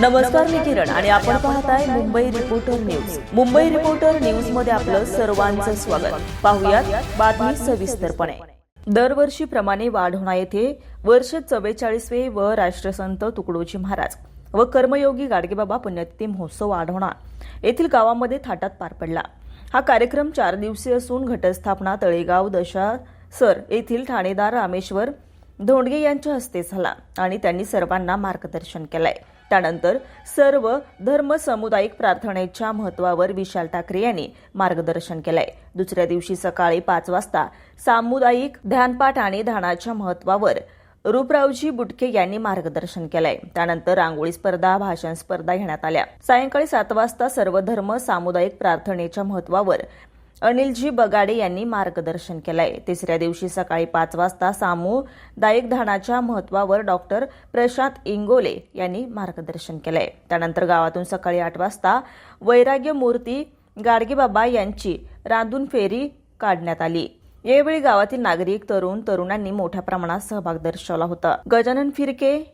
नमस्कार मी किरण आणि आपण पाहताय Mumbai reporter news Mumbai reporter न्यूजमध्ये आपलं सर्वांचं स्वागत. पाहुयात बातमी सविस्तरपणे. दरवर्षीप्रमाणे वाढोणा येथे वर्ष चव्वेचाळीसवे व राष्ट्रसंत तुकडोजी महाराज व कर्मयोगी गाडगेबाबा पुण्यतिथी महोत्सव वाढवणा येथील गावामध्ये थाटात पार पडला. हा कार्यक्रम चार दिवसीय असून घटस्थापना तळेगाव दशा सर येथील ठाणेदार रामेश्वर धोंडगे यांच्या हस्ते झाला आणि त्यांनी सर्वांना मार्गदर्शन केलंय. त्यानंतर सर्व धर्म सामुदायिक प्रार्थनेच्या महत्वावर विशाल ठाकरे यांनी मार्गदर्शन केलंय. दुसऱ्या दिवशी सकाळी पाच वाजता सामुदायिक ध्यानपाठ आणि ध्यानाच्या महत्वावर रूपरावजी बुटके यांनी मार्गदर्शन केलंय. त्यानंतर रांगोळी स्पर्धा भाषण स्पर्धा घेण्यात आल्या. सायंकाळी सात वाजता सर्व धर्म सामुदायिक प्रार्थनेच्या महत्वावर अनिलजी बगाडे यांनी मार्गदर्शन केलंय. तिसऱ्या दिवशी सकाळी पाच वाजता सामुदायिक धानाच्या महत्वावर डॉक्टर प्रशांत इंगोले यांनी मार्गदर्शन केलंय. त्यानंतर गावातून सकाळी आठ वाजता वैराग्य मूर्ती गाडगेबाबा यांची रांधून फेरी काढण्यात आली. यावेळी गावातील नागरिक तरुण तरुणांनी मोठ्या प्रमाणात सहभाग दर्शवला होता. गजानन फिरके